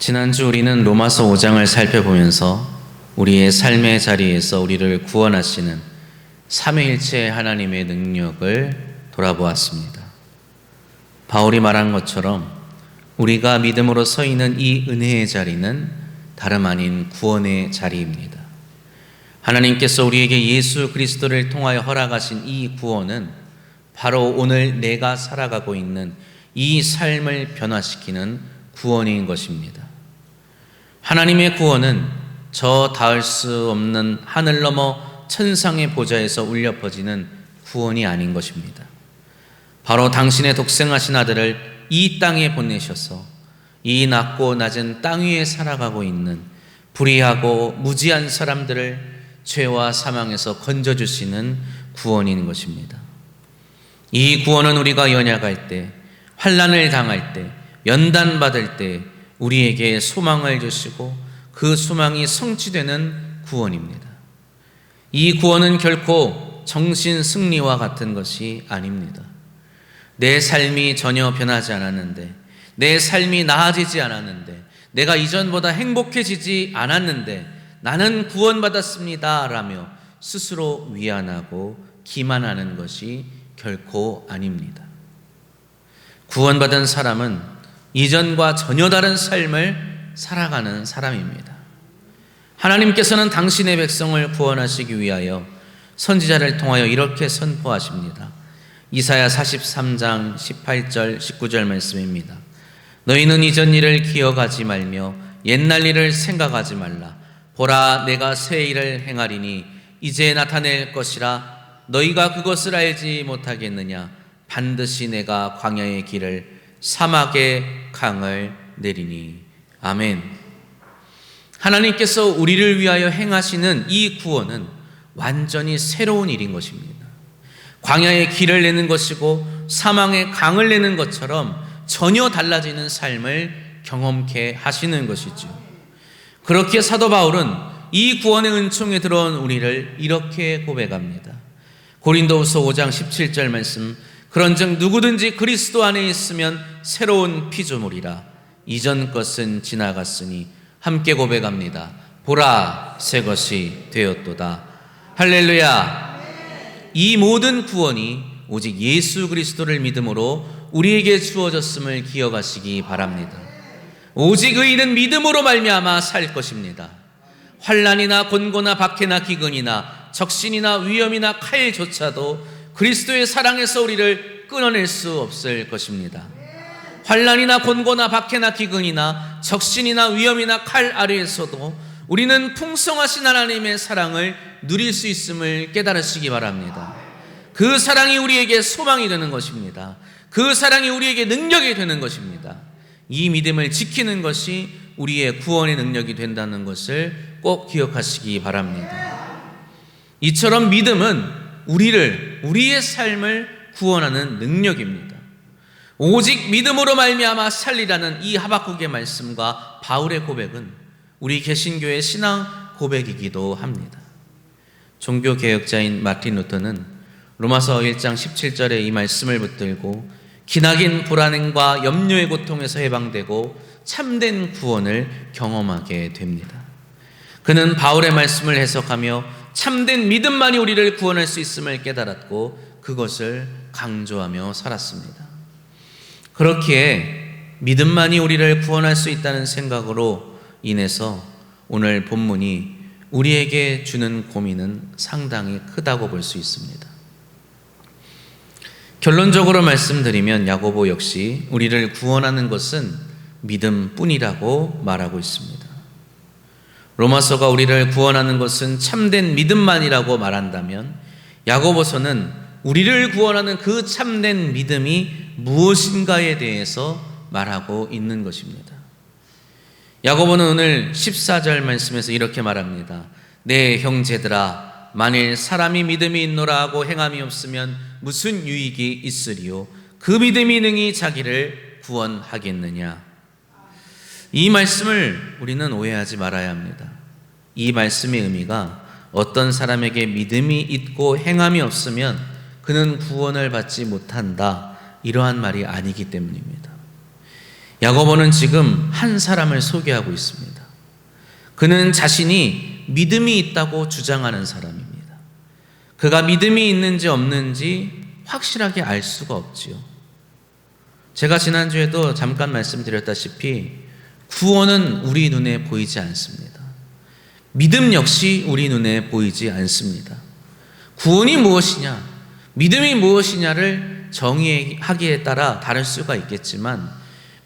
지난주 우리는 로마서 5장을 살펴보면서 우리의 삶의 자리에서 우리를 구원하시는 삼위일체 하나님의 능력을 돌아보았습니다. 바울이 말한 것처럼 우리가 믿음으로 서 있는 이 은혜의 자리는 다름 아닌 구원의 자리입니다. 하나님께서 우리에게 예수 그리스도를 통하여 허락하신 이 구원은 바로 오늘 내가 살아가고 있는 이 삶을 변화시키는 구원인 것입니다. 하나님의 구원은 저 닿을 수 없는 하늘 넘어 천상의 보좌에서 울려 퍼지는 구원이 아닌 것입니다. 바로 당신의 독생하신 아들을 이 땅에 보내셔서 이 낮고 낮은 땅 위에 살아가고 있는 불의하고 무지한 사람들을 죄와 사망에서 건져주시는 구원인 것입니다. 이 구원은 우리가 연약할 때, 환란을 당할 때, 연단받을 때 우리에게 소망을 주시고 그 소망이 성취되는 구원입니다. 이 구원은 결코 정신 승리와 같은 것이 아닙니다. 내 삶이 전혀 변하지 않았는데, 내 삶이 나아지지 않았는데, 내가 이전보다 행복해지지 않았는데, 나는 구원받았습니다. 라며 스스로 위안하고 기만하는 것이 결코 아닙니다. 구원받은 사람은 이전과 전혀 다른 삶을 살아가는 사람입니다. 하나님께서는 당신의 백성을 구원하시기 위하여 선지자를 통하여 이렇게 선포하십니다. 이사야 43장 18절 19절 말씀입니다. 너희는 이전 일을 기억하지 말며 옛날 일을 생각하지 말라. 보라 내가 새 일을 행하리니 이제 나타낼 것이라 너희가 그것을 알지 못하겠느냐 반드시 내가 광야의 길을 사막의 강을 내리니 아멘. 하나님께서 우리를 위하여 행하시는 이 구원은 완전히 새로운 일인 것입니다. 광야의 길을 내는 것이고 사망의 강을 내는 것처럼 전혀 달라지는 삶을 경험케 하시는 것이죠. 그렇게 사도 바울은 이 구원의 은총에 들어온 우리를 이렇게 고백합니다. 고린도후서 5장 17절 말씀 그런즉 누구든지 그리스도 안에 있으면 새로운 피조물이라 이전 것은 지나갔으니 함께 고백합니다. 보라 새 것이 되었도다. 할렐루야. 이 모든 구원이 오직 예수 그리스도를 믿음으로 우리에게 주어졌음을 기억하시기 바랍니다. 오직 의인은 믿음으로 말미암아 살 것입니다. 환란이나 곤고나 박해나 기근이나 적신이나 위험이나 칼조차도 그리스도의 사랑에서 우리를 끊어낼 수 없을 것입니다. 환란이나 곤고나 박해나 기근이나 적신이나 위험이나 칼 아래에서도 우리는 풍성하신 하나님의 사랑을 누릴 수 있음을 깨달으시기 바랍니다. 그 사랑이 우리에게 소망이 되는 것입니다. 그 사랑이 우리에게 능력이 되는 것입니다. 이 믿음을 지키는 것이 우리의 구원의 능력이 된다는 것을 꼭 기억하시기 바랍니다. 이처럼 믿음은 우리를 우리의 삶을 구원하는 능력입니다. 오직 믿음으로 말미암아 살리라는 이 하박국의 말씀과 바울의 고백은 우리 개신교의 신앙 고백이기도 합니다. 종교 개혁자인 마틴 루터는 로마서 1장 17절에 이 말씀을 붙들고 기나긴 불안과 염려의 고통에서 해방되고 참된 구원을 경험하게 됩니다. 그는 바울의 말씀을 해석하며 참된 믿음만이 우리를 구원할 수 있음을 깨달았고 그것을 강조하며 살았습니다. 그렇기에 믿음만이 우리를 구원할 수 있다는 생각으로 인해서 오늘 본문이 우리에게 주는 고민은 상당히 크다고 볼 수 있습니다. 결론적으로 말씀드리면 야고보 역시 우리를 구원하는 것은 믿음뿐이라고 말하고 있습니다. 로마서가 우리를 구원하는 것은 참된 믿음만이라고 말한다면 야고보서는 우리를 구원하는 그 참된 믿음이 무엇인가에 대해서 말하고 있는 것입니다. 야고보는 오늘 14절 말씀에서 이렇게 말합니다. 내 형제들아 만일 사람이 믿음이 있노라 하고 행함이 없으면 무슨 유익이 있으리요? 그 믿음이 능히 자기를 구원하겠느냐? 이 말씀을 우리는 오해하지 말아야 합니다. 이 말씀의 의미가 어떤 사람에게 믿음이 있고 행함이 없으면 그는 구원을 받지 못한다. 이러한 말이 아니기 때문입니다. 야고보는 지금 한 사람을 소개하고 있습니다. 그는 자신이 믿음이 있다고 주장하는 사람입니다. 그가 믿음이 있는지 없는지 확실하게 알 수가 없지요. 제가 지난주에도 잠깐 말씀드렸다시피 구원은 우리 눈에 보이지 않습니다. 믿음 역시 우리 눈에 보이지 않습니다. 구원이 무엇이냐, 믿음이 무엇이냐를 정의하기에 따라 다를 수가 있겠지만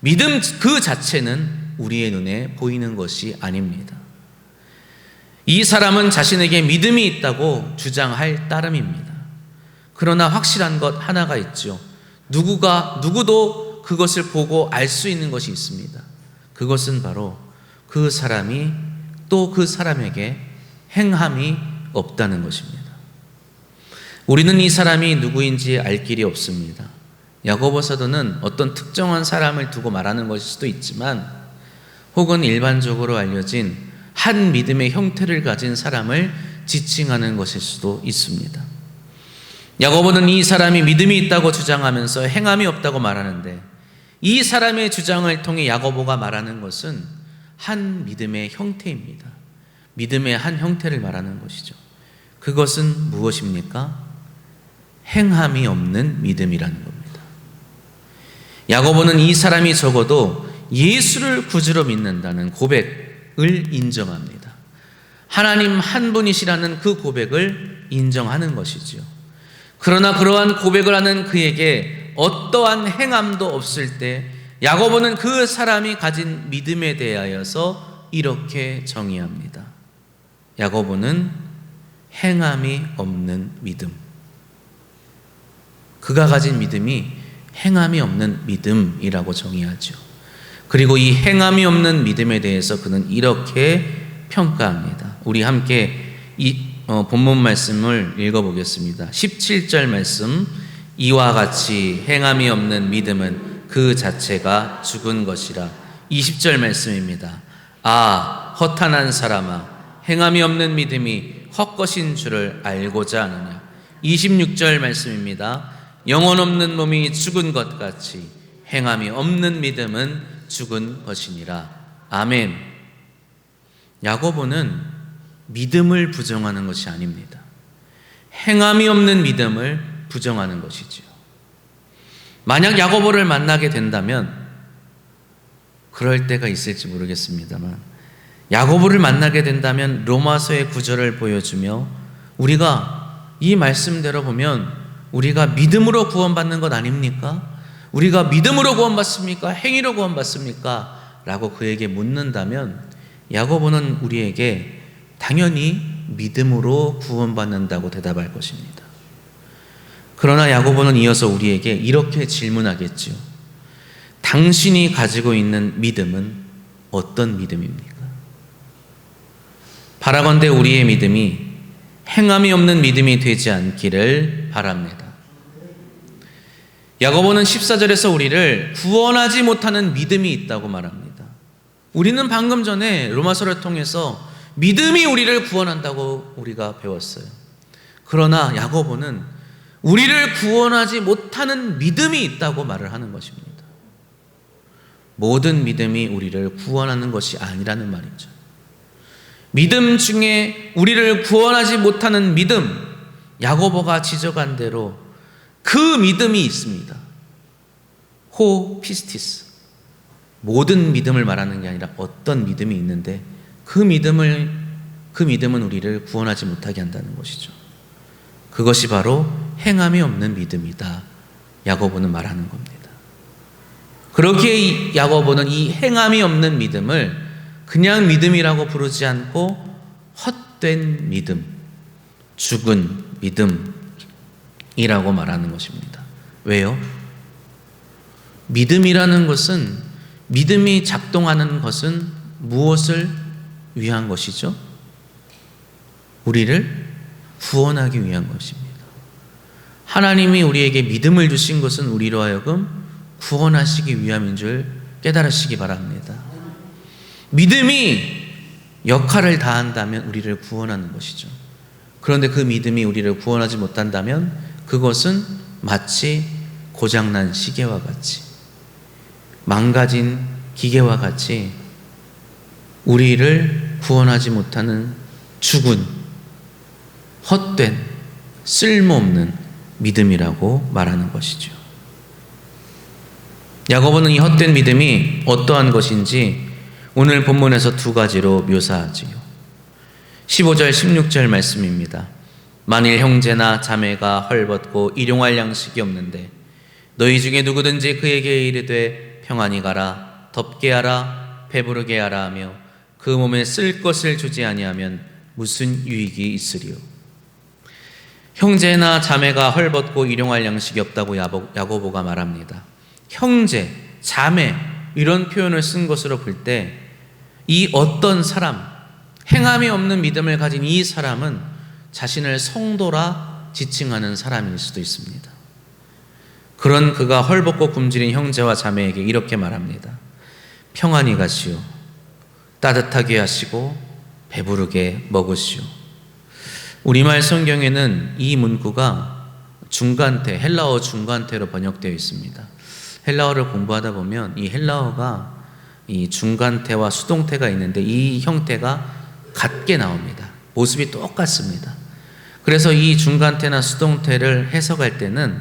믿음 그 자체는 우리의 눈에 보이는 것이 아닙니다. 이 사람은 자신에게 믿음이 있다고 주장할 따름입니다. 그러나 확실한 것 하나가 있죠. 누구가, 누구도 그것을 보고 알 수 있는 것이 있습니다. 그것은 바로 그 사람이 또 그 사람에게 행함이 없다는 것입니다. 우리는 이 사람이 누구인지 알 길이 없습니다. 야고보 사도는 어떤 특정한 사람을 두고 말하는 것일 수도 있지만 혹은 일반적으로 알려진 한 믿음의 형태를 가진 사람을 지칭하는 것일 수도 있습니다. 야고보는 이 사람이 믿음이 있다고 주장하면서 행함이 없다고 말하는데 이 사람의 주장을 통해 야고보가 말하는 것은 한 믿음의 형태입니다. 믿음의 한 형태를 말하는 것이죠. 그것은 무엇입니까? 행함이 없는 믿음이라는 겁니다. 야고보는 이 사람이 적어도 예수를 구주로 믿는다는 고백을 인정합니다. 하나님 한 분이시라는 그 고백을 인정하는 것이지요. 그러나 그러한 고백을 하는 그에게 어떠한 행함도 없을 때 야고보는 그 사람이 가진 믿음에 대하여서 이렇게 정의합니다. 야고보는 행함이 없는 믿음. 그가 가진 믿음이 행함이 없는 믿음이라고 정의하죠. 그리고 이 행함이 없는 믿음에 대해서 그는 이렇게 평가합니다. 우리 함께 이 어, 본문 말씀을 읽어보겠습니다. 17절 말씀 이와 같이 행함이 없는 믿음은 그 자체가 죽은 것이라 20절 말씀입니다. 아 허탄한 사람아 행함이 없는 믿음이 헛것인 줄을 알고자 하느냐 26절 말씀입니다. 영혼 없는 몸이 죽은 것 같이 행함이 없는 믿음은 죽은 것이니라. 아멘. 야고보는 믿음을 부정하는 것이 아닙니다. 행함이 없는 믿음을 부정하는 것이지요. 만약 야고보를 만나게 된다면 그럴 때가 있을지 모르겠습니다만 야고보를 만나게 된다면 로마서의 구절을 보여주며 우리가 이 말씀대로 보면 우리가 믿음으로 구원받는 것 아닙니까? 우리가 믿음으로 구원받습니까? 행위로 구원받습니까? 라고 그에게 묻는다면 야고보는 우리에게 당연히 믿음으로 구원받는다고 대답할 것입니다. 그러나 야고보는 이어서 우리에게 이렇게 질문하겠지요. 당신이 가지고 있는 믿음은 어떤 믿음입니까? 바라건대 우리의 믿음이 행함이 없는 믿음이 되지 않기를 바랍니다. 야고보는 14절에서 우리를 구원하지 못하는 믿음이 있다고 말합니다. 우리는 방금 전에 로마서를 통해서 믿음이 우리를 구원한다고 우리가 배웠어요. 그러나 야고보는 우리를 구원하지 못하는 믿음이 있다고 말을 하는 것입니다. 모든 믿음이 우리를 구원하는 것이 아니라는 말이죠. 믿음 중에 우리를 구원하지 못하는 믿음, 야고보가 지적한 대로 그 믿음이 있습니다. 호 피스티스. 모든 믿음을 말하는 게 아니라 어떤 믿음이 있는데 그 믿음을 그 믿음은 우리를 구원하지 못하게 한다는 것이죠. 그것이 바로 행함이 없는 믿음이다. 야고보는 말하는 겁니다. 그렇게 야고보는 이 행함이 없는 믿음을 그냥 믿음이라고 부르지 않고 헛된 믿음, 죽은 믿음, 이라고 말하는 것입니다. 왜요? 믿음이라는 것은 믿음이 작동하는 것은 무엇을 위한 것이죠? 우리를 구원하기 위한 것입니다. 하나님이 우리에게 믿음을 주신 것은 우리로 하여금 구원하시기 위함인 줄 깨달으시기 바랍니다. 믿음이 역할을 다한다면 우리를 구원하는 것이죠. 그런데 그 믿음이 우리를 구원하지 못한다면 그것은 마치 고장난 시계와 같이 망가진 기계와 같이 우리를 구원하지 못하는 죽은 헛된 쓸모없는 믿음이라고 말하는 것이죠. 야고보는 이 헛된 믿음이 어떠한 것인지 오늘 본문에서 두 가지로 묘사하지요. 15절, 16절 말씀입니다. 만일 형제나 자매가 헐벗고 일용할 양식이 없는데 너희 중에 누구든지 그에게 이르되 평안히 가라 덥게 하라 배부르게 하라 하며 그 몸에 쓸 것을 주지 아니하면 무슨 유익이 있으리요 형제나 자매가 헐벗고 일용할 양식이 없다고 야고보가 말합니다. 형제, 자매 이런 표현을 쓴 것으로 볼 때 이 어떤 사람 행함이 없는 믿음을 가진 이 사람은 자신을 성도라 지칭하는 사람일 수도 있습니다. 그런 그가 헐벗고 굶주린 형제와 자매에게 이렇게 말합니다. 평안히 가시오. 따뜻하게 하시고 배부르게 먹으시오. 우리말 성경에는 이 문구가 중간태, 헬라어 중간태로 번역되어 있습니다. 헬라어를 공부하다 보면 이 헬라어가 이 중간태와 수동태가 있는데 이 형태가 같게 나옵니다. 모습이 똑같습니다. 그래서 이 중간태나 수동태를 해석할 때는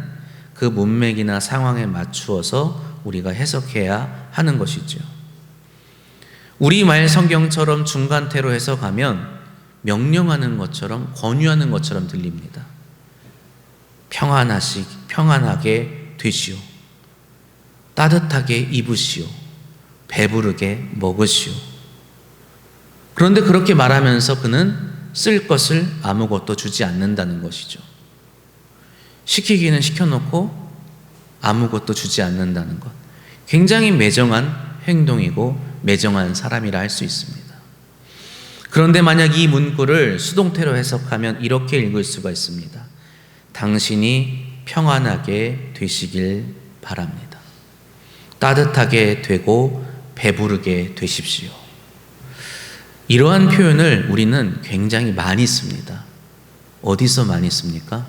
그 문맥이나 상황에 맞추어서 우리가 해석해야 하는 것이죠. 우리말 성경처럼 중간태로 해석하면 명령하는 것처럼 권유하는 것처럼 들립니다. 평안하시 평안하게 되시오. 따뜻하게 입으시오. 배부르게 먹으시오. 그런데 그렇게 말하면서 그는 쓸 것을 아무것도 주지 않는다는 것이죠. 시키기는 시켜놓고 아무것도 주지 않는다는 것. 굉장히 매정한 행동이고 매정한 사람이라 할 수 있습니다. 그런데 만약 이 문구를 수동태로 해석하면 이렇게 읽을 수가 있습니다. 당신이 평안하게 되시길 바랍니다. 따뜻하게 되고 배부르게 되십시오. 이러한 표현을 우리는 굉장히 많이 씁니다. 어디서 많이 씁니까?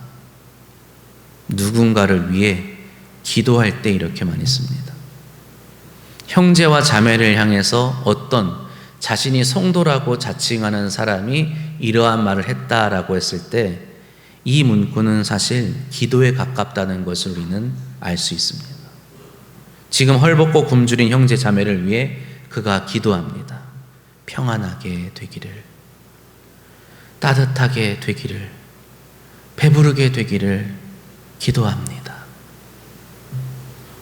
누군가를 위해 기도할 때 이렇게 많이 씁니다. 형제와 자매를 향해서 어떤 자신이 성도라고 자칭하는 사람이 이러한 말을 했다라고 했을 때 이 문구는 사실 기도에 가깝다는 것을 우리는 알 수 있습니다. 지금 헐벗고 굶주린 형제 자매를 위해 그가 기도합니다. 평안하게 되기를, 따뜻하게 되기를, 배부르게 되기를 기도합니다.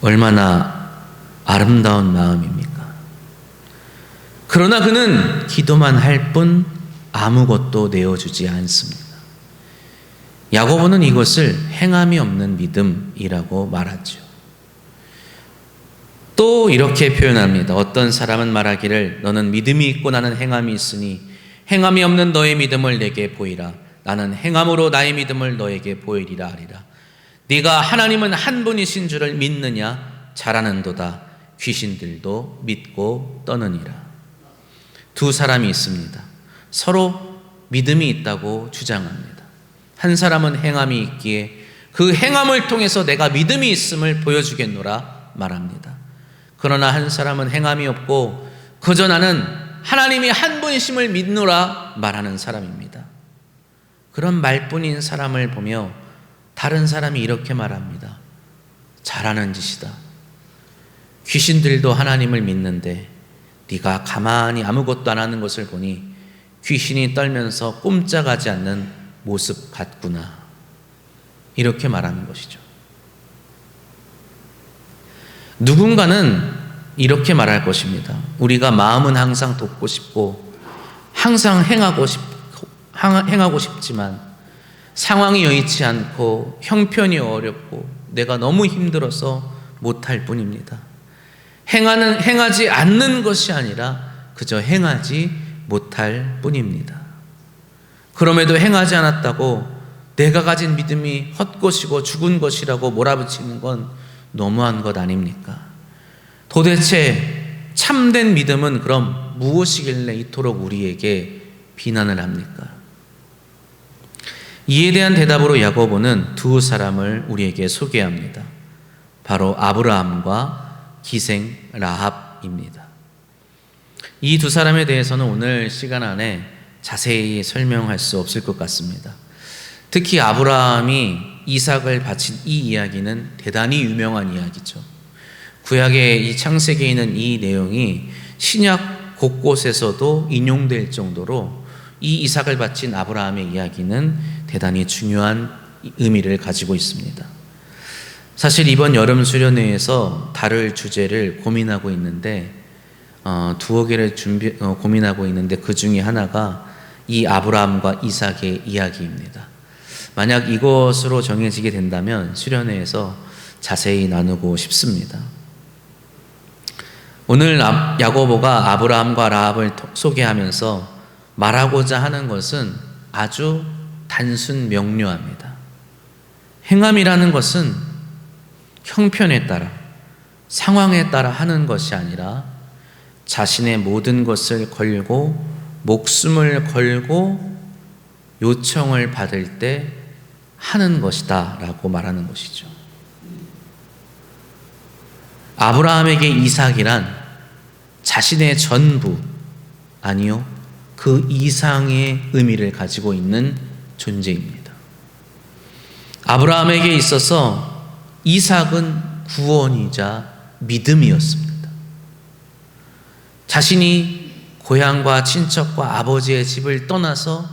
얼마나 아름다운 마음입니까? 그러나 그는 기도만 할 뿐 아무것도 내어주지 않습니다. 야고보는 이것을 행함이 없는 믿음이라고 말하죠. 또 이렇게 표현합니다. 어떤 사람은 말하기를 너는 믿음이 있고 나는 행함이 있으니 행함이 없는 너의 믿음을 내게 보이라. 나는 행함으로 나의 믿음을 너에게 보이리라 하리라. 네가 하나님은 한 분이신 줄을 믿느냐 잘하는도다. 귀신들도 믿고 떠느니라. 두 사람이 있습니다. 서로 믿음이 있다고 주장합니다. 한 사람은 행함이 있기에 그 행함을 통해서 내가 믿음이 있음을 보여주겠노라 말합니다. 그러나 한 사람은 행함이 없고 그저 나는 하나님이 한 분이심을 믿노라 말하는 사람입니다. 그런 말뿐인 사람을 보며 다른 사람이 이렇게 말합니다. 잘하는 짓이다. 귀신들도 하나님을 믿는데 네가 가만히 아무것도 안 하는 것을 보니 귀신이 떨면서 꼼짝하지 않는 모습 같구나. 이렇게 말하는 것이죠. 누군가는 이렇게 말할 것입니다. 우리가 마음은 항상 돕고 싶고 항상 행하고 싶 행하고 싶지만 상황이 여의치 않고 형편이 어렵고 내가 너무 힘들어서 못할 뿐입니다. 행하는 행하지 않는 것이 아니라 그저 행하지 못할 뿐입니다. 그럼에도 행하지 않았다고 내가 가진 믿음이 헛것이고 죽은 것이라고 몰아붙이는 건 너무한 것 아닙니까? 도대체 참된 믿음은 그럼 무엇이길래 이토록 우리에게 비난을 합니까? 이에 대한 대답으로 야고보는 두 사람을 우리에게 소개합니다. 바로 아브라함과 기생 라합입니다. 이 두 사람에 대해서는 오늘 시간 안에 자세히 설명할 수 없을 것 같습니다. 특히 아브라함이 이삭을 바친 이 이야기는 대단히 유명한 이야기죠. 구약의 이 창세기에 있는 이 내용이 신약 곳곳에서도 인용될 정도로 이 이삭을 바친 아브라함의 이야기는 대단히 중요한 의미를 가지고 있습니다. 사실 이번 여름 수련회에서 다룰 주제를 고민하고 있는데 어, 두어 개를 준비 어, 고민하고 있는데 그 중에 하나가 이 아브라함과 이삭의 이야기입니다. 만약 이것으로 정해지게 된다면 수련회에서 자세히 나누고 싶습니다. 오늘 야고보가 아브라함과 라합을 소개하면서 말하고자 하는 것은 아주 단순 명료합니다. 행함이라는 것은 형편에 따라 상황에 따라 하는 것이 아니라 자신의 모든 것을 걸고 목숨을 걸고 요청을 받을 때 하는 것이다 라고 말하는 것이죠. 아브라함에게 이삭이란 자신의 전부, 아니요, 그 이상의 의미를 가지고 있는 존재입니다. 아브라함에게 있어서 이삭은 구원이자 믿음이었습니다. 자신이 고향과 친척과 아버지의 집을 떠나서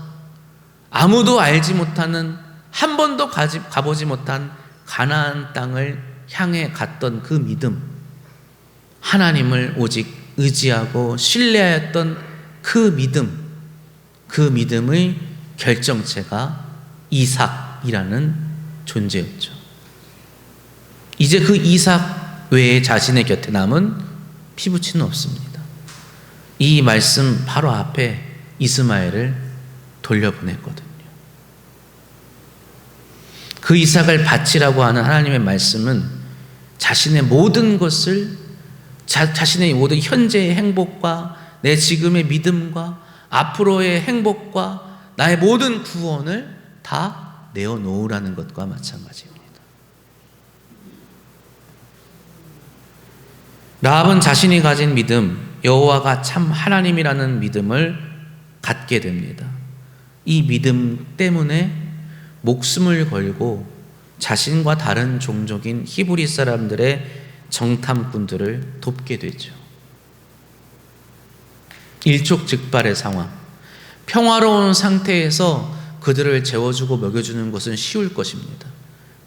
아무도 알지 못하는 한 번도 가보지 못한 가나안 땅을 향해 갔던 그 믿음, 하나님을 오직 의지하고 신뢰하였던 그 믿음, 그 믿음의 결정체가 이삭이라는 존재였죠. 이제 그 이삭 외에 자신의 곁에 남은 피부치는 없습니다. 이 말씀 바로 앞에 이스마엘을 돌려보냈거든요. 그 이삭을 바치라고 하는 하나님의 말씀은 자신의 모든 것을 자, 자신의 모든 현재의 행복과 내 지금의 믿음과 앞으로의 행복과 나의 모든 구원을 다 내어놓으라는 것과 마찬가지입니다. 라합은 자신이 가진 믿음, 여호와가 참 하나님이라는 믿음을 갖게 됩니다. 이 믿음 때문에 목숨을 걸고 자신과 다른 종족인 히브리 사람들의 정탐꾼들을 돕게 되죠. 일촉즉발의 상황. 평화로운 상태에서 그들을 재워주고 먹여주는 것은 쉬울 것입니다.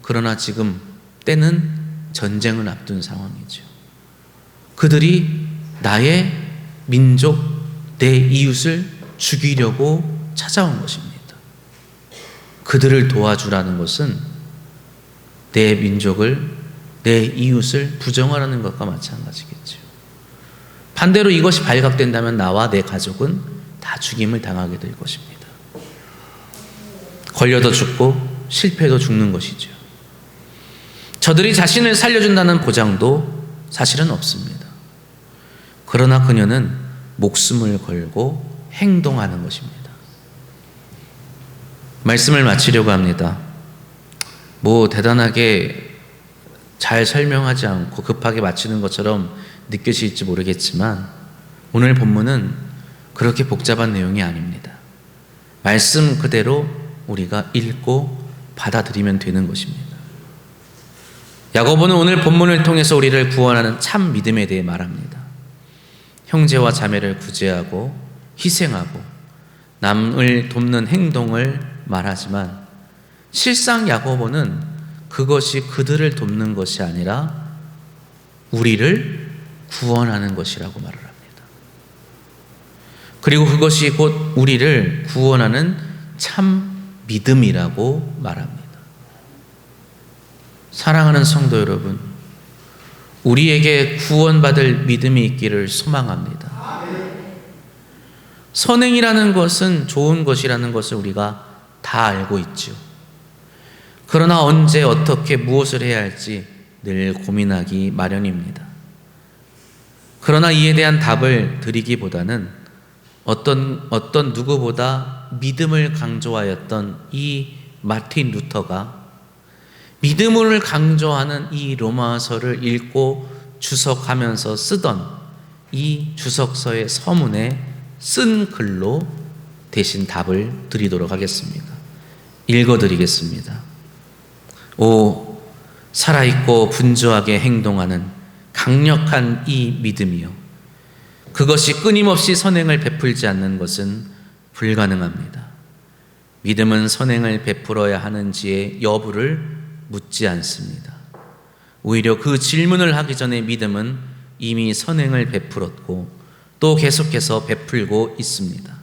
그러나 지금 때는 전쟁을 앞둔 상황이죠. 그들이 나의 민족, 내 이웃을 죽이려고 찾아온 것입니다. 그들을 도와주라는 것은 내 민족을, 내 이웃을 부정하라는 것과 마찬가지겠죠. 반대로 이것이 발각된다면 나와 내 가족은 다 죽임을 당하게 될 것입니다. 걸려도 죽고 실패도 죽는 것이죠. 저들이 자신을 살려준다는 보장도 사실은 없습니다. 그러나 그녀는 목숨을 걸고 행동하는 것입니다. 말씀을 마치려고 합니다. 뭐 대단하게 잘 설명하지 않고 급하게 마치는 것처럼 느껴질지 모르겠지만 오늘 본문은 그렇게 복잡한 내용이 아닙니다. 말씀 그대로 우리가 읽고 받아들이면 되는 것입니다. 야고보는 오늘 본문을 통해서 우리를 구원하는 참 믿음에 대해 말합니다. 형제와 자매를 구제하고 희생하고 남을 돕는 행동을 말하지만 실상 야고보는 그것이 그들을 돕는 것이 아니라 우리를 구원하는 것이라고 말을 합니다. 그리고 그것이 곧 우리를 구원하는 참 믿음이라고 말합니다. 사랑하는 성도 여러분, 우리에게 구원받을 믿음이 있기를 소망합니다. 선행이라는 것은 좋은 것이라는 것을 우리가 다 알고 있죠. 그러나 언제 어떻게 무엇을 해야 할지 늘 고민하기 마련입니다. 그러나 이에 대한 답을 드리기보다는 어떤, 어떤 누구보다 믿음을 강조하였던 이 마틴 루터가 믿음을 강조하는 이 로마서를 읽고 주석하면서 쓰던 이 주석서의 서문에 쓴 글로 대신 답을 드리도록 하겠습니다. 읽어 드리겠습니다. 오, 살아있고 분주하게 행동하는 강력한 이 믿음이요. 그것이 끊임없이 선행을 베풀지 않는 것은 불가능합니다. 믿음은 선행을 베풀어야 하는지의 여부를 묻지 않습니다. 오히려 그 질문을 하기 전에 믿음은 이미 선행을 베풀었고 또 계속해서 베풀고 있습니다.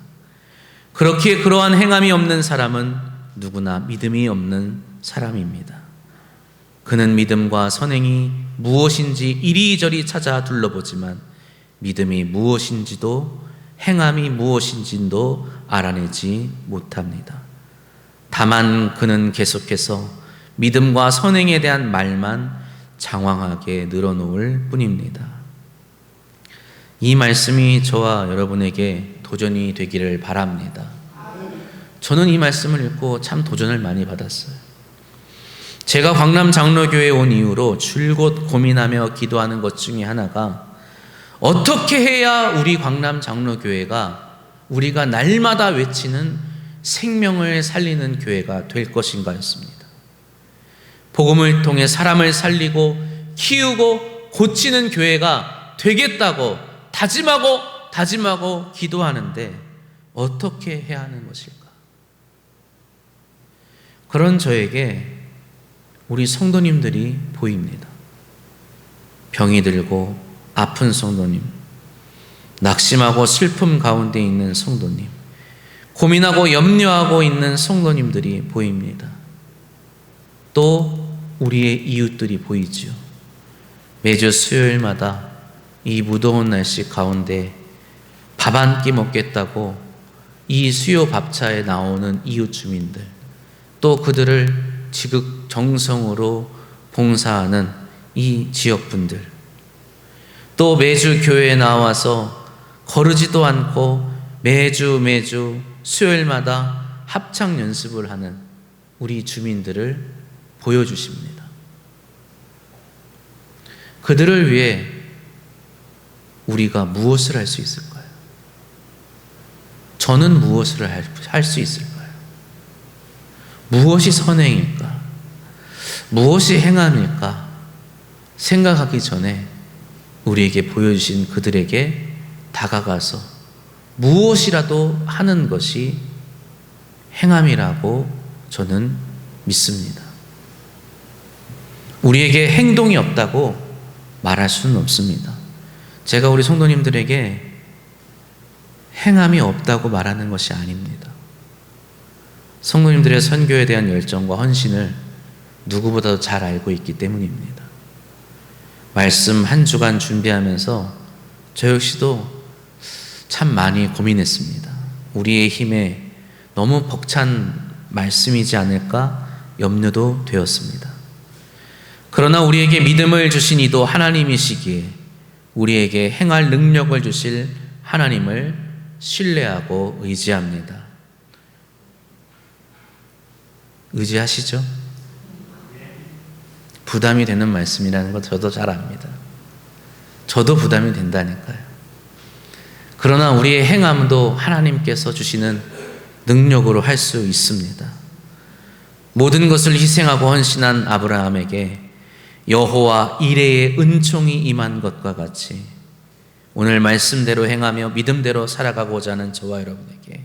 그렇기에 그러한 행함이 없는 사람은 누구나 믿음이 없는 사람입니다. 그는 믿음과 선행이 무엇인지 이리저리 찾아 둘러보지만 믿음이 무엇인지도 행함이 무엇인지도 알아내지 못합니다. 다만 그는 계속해서 믿음과 선행에 대한 말만 장황하게 늘어놓을 뿐입니다. 이 말씀이 저와 여러분에게 도전이 되기를 바랍니다. 저는 이 말씀을 읽고 참 도전을 많이 받았어요. 제가 광남 장로교회에 온 이후로 줄곧 고민하며 기도하는 것 중에 하나가 어떻게 해야 우리 광남 장로교회가 우리가 날마다 외치는 생명을 살리는 교회가 될 것인가였습니다. 복음을 통해 사람을 살리고 키우고 고치는 교회가 되겠다고 다짐하고 다짐하고 기도하는데 어떻게 해야 하는 것일까? 그런 저에게 우리 성도님들이 보입니다. 병이 들고 아픈 성도님, 낙심하고 슬픔 가운데 있는 성도님, 고민하고 염려하고 있는 성도님들이 보입니다. 또 우리의 이웃들이 보이지요. 매주 수요일마다 이 무더운 날씨 가운데 밥 한 끼 먹겠다고 이 수요 밥차에 나오는 이웃 주민들, 또 그들을 지극 정성으로 봉사하는 이 지역분들, 또 매주 교회에 나와서 거르지도 않고 매주 매주 수요일마다 합창 연습을 하는 우리 주민들을 보여주십니다. 그들을 위해 우리가 무엇을 할 수 있을까요? 저는 무엇을 할 수 있을까요? 무엇이 선행일까? 무엇이 행함일까? 생각하기 전에 우리에게 보여주신 그들에게 다가가서 무엇이라도 하는 것이 행함이라고 저는 믿습니다. 우리에게 행동이 없다고 말할 수는 없습니다. 제가 우리 성도님들에게 행함이 없다고 말하는 것이 아닙니다. 성도님들의 선교에 대한 열정과 헌신을 누구보다도 잘 알고 있기 때문입니다. 말씀 한 주간 준비하면서 저 역시도 참 많이 고민했습니다. 우리의 힘에 너무 벅찬 말씀이지 않을까 염려도 되었습니다. 그러나 우리에게 믿음을 주신 이도 하나님이시기에 우리에게 행할 능력을 주실 하나님을 신뢰하고 의지합니다. 의지하시죠? 부담이 되는 말씀이라는 것 저도 잘 압니다. 저도 부담이 된다니까요. 그러나 우리의 행함도 하나님께서 주시는 능력으로 할 수 있습니다. 모든 것을 희생하고 헌신한 아브라함에게 여호와 이레의 은총이 임한 것과 같이 오늘 말씀대로 행하며 믿음대로 살아가고자 하는 저와 여러분에게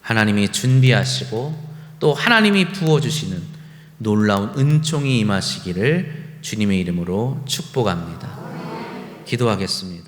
하나님이 준비하시고 또 하나님이 부어주시는 놀라운 은총이 임하시기를 주님의 이름으로 축복합니다. 기도하겠습니다.